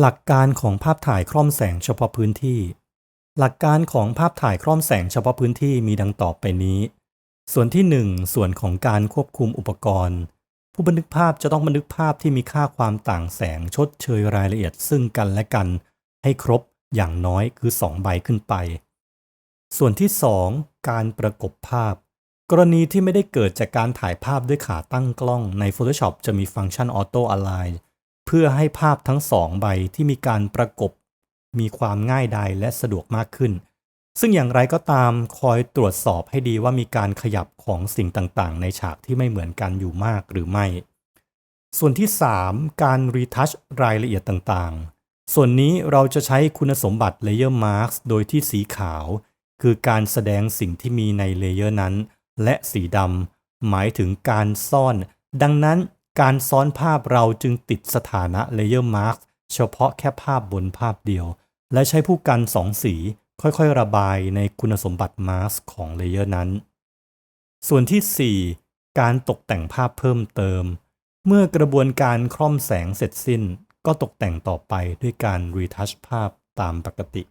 หลักการของภาพถ่ายคล่อมแสงเฉพาะพื้นที่ หลักการของภาพถ่ายคล่อมแสงเฉพาะพื้นที่มีดังต่อไปนี้ ส่วนที่ 1 ส่วนของการควบคุมอุปกรณ์ ผู้บันทึกภาพจะต้องบันทึกภาพที่มีค่าความต่างแสงชดเชยรายละเอียดซึ่งกันและกัน ให้ครบอย่างน้อยคือ 2 ใบขึ้นไป ส่วนที่ 2 การประกบภาพ กรณีที่ไม่ได้เกิดจากการถ่ายภาพด้วยขาตั้งกล้องใน Photoshop จะมีฟังก์ชัน Auto Align เพื่อให้ภาพทั้งสองใบที่มีการประกบ มีความง่ายดายและสะดวกมากขึ้น ซึ่งอย่างไรก็ตามคอยตรวจสอบให้ดีว่ามีการขยับของสิ่งต่างๆ ในฉากที่ไม่เหมือนกันอยู่มากหรือไม่ ส่วนที่ 3 การรีทัชรายละเอียดต่างๆ ส่วนนี้เราจะใช้คุณสมบัติ Layer Marks โดยที่สีขาว คือการแสดงสิ่งที่มีในเลเยอร์นั้น และสีดำหมายถึงการซ่อน ดังนั้น การซ้อนภาพเราจึงติดสถานะ Layer Mask เฉพาะแค่ภาพบนภาพเดียว และใช้ผู้กันสองสีค่อยๆ ระบายในคุณสมบัติ Mask ของเลเยอร์นั้น ส่วนที่ 4 การตกแต่งภาพเพิ่มเติม เมื่อกระบวนการคล่อมแสงเสร็จสิ้น ก็ตกแต่งต่อไปด้วยการรีทัชภาพตามปกติ